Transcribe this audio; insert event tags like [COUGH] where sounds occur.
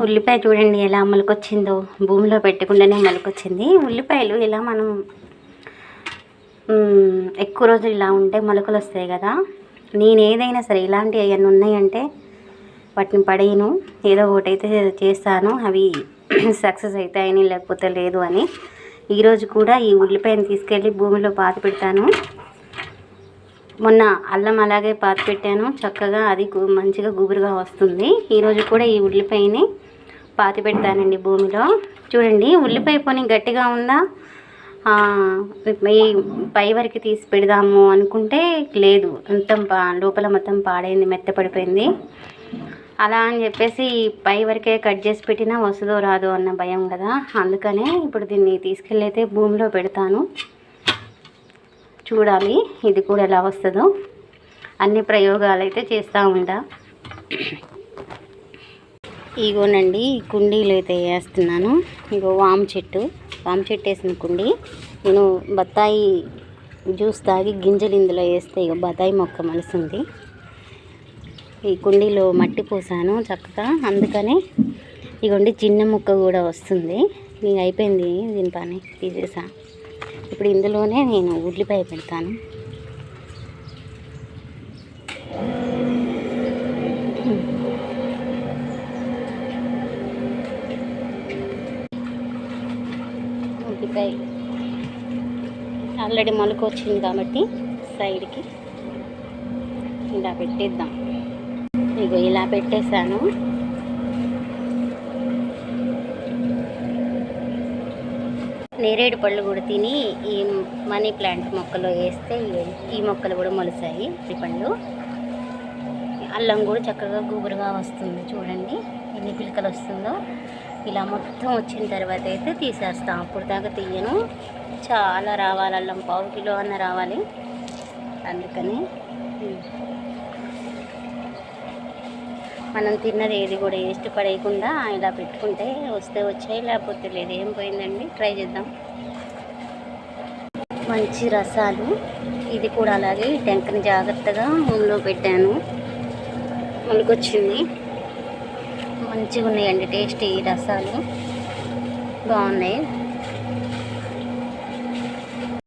ఉల్లిపాయ చూడండి ఎలా మొలకొచ్చిందో భూమిలో పెట్టకుండానే మొలకొచ్చింది ఉల్లిపాయలు ఇలా మనం ఎక్కువ రోజులు ఇలా ఉంటే మొలకలు వస్తాయి కదా. నేను ఏదైనా సరే ఇలాంటివి అవన్నీ ఉన్నాయంటే వాటిని పడేయను. ఏదో ఒకటి అయితే చేస్తాను. అవి [CLEARS THROAT] సక్సెస్ అవుతాయని లేకపోతే లేదు అని. ఈరోజు కూడా ఈ ఉల్లిపాయని తీసుకెళ్ళి భూమిలో పాతి పెడతాను. మొన్న అల్లం అలాగే పాత పెట్టాను. చక్కగా అది గు- మంచిగా గుబురుగా వస్తుంది. ఈరోజు కూడా ఈ ఉల్లిపాయని పాతి పెడతానండి భూమిలో. చూడండి ఉల్లిపాయ పోనీ గట్టిగా ఉందా? ఈ పై వరకు తీసి పెడదాము అనుకుంటే లేదు. మొత్తం పా లోపల మొత్తం పాడైంది మెత్తపడిపోయింది అలా అని చెప్పేసి పై వరకే కట్ చేసి పెట్టినా వస్తుందో రాదో అన్న భయం కదా. అందుకనే ఇప్పుడు దీన్ని తీసుకెళ్ళైతే భూమిలో పెడతాను. చూడాలి. ఇది కూడా ఎలా వస్తుందో. అన్ని ప్రయోగాలు అయితే చేస్తూ ఉంటా. ఇగోనండి ఈ కుండీలు అయితే వేస్తున్నాను. ఇగో వామ చెట్టు. వామ చెట్టు వేసిన కుండీ. నేను బత్తాయి జ్యూస్ తాగి గింజలు ఇందులో వేస్తే ఇక బత్తాయి మొక్క మలుస్తుంది. ఈ కుండీలో మట్టి పోసాను చక్కగా. అందుకనే ఇగోండి చిన్న ముక్క కూడా వస్తుంది. నీకు అయిపోయింది దీని పని. తీసేసా. ఇప్పుడు ఇందులోనే నేను ఉల్లిపాయ పెడతాను. ఉల్లిపాయ ఆల్రెడీ మొలక వచ్చింది కాబట్టి సైడ్కి ఇలా పెట్టేద్దాం. ఇగో ఇలా పెట్టేశాను. నేరేడు పళ్ళు కూడా తిని ఈ మనీ ప్లాంట్ మొక్కలో వేస్తే ఈ- మొక్కలు కూడా మొలిసాయి ఈ పళ్ళు. అల్లం కూడా చక్కగా గుబురుగా వస్తుంది చూడండి. ఎన్ని పిలకలు వస్తుందో. ఇలా మొత్తం వచ్చిన తర్వాత అయితే తీసేస్తాం. అప్పుడు దాకా తీయను. చాలా రావాలి అల్లం పావు కిలో అన్న రావాలి. అందుకని మనం తిన్నది ఏది కూడా వేస్ట్ పడేయకుండా ఇలా పెట్టుకుంటే వస్తే వచ్చాయి లేకపోతే లేదు. ఏం పోయిందండి? ట్రై చేద్దాం. మంచి రసాలు. ఇది కూడా అలాగే టెంకని జాగ్రత్తగా ముందులో పెట్టాను. మొలకొచ్చింది మంచిగా ఉన్నాయండి టేస్ట్ ఈ రసాలు. బాగున్నాయి.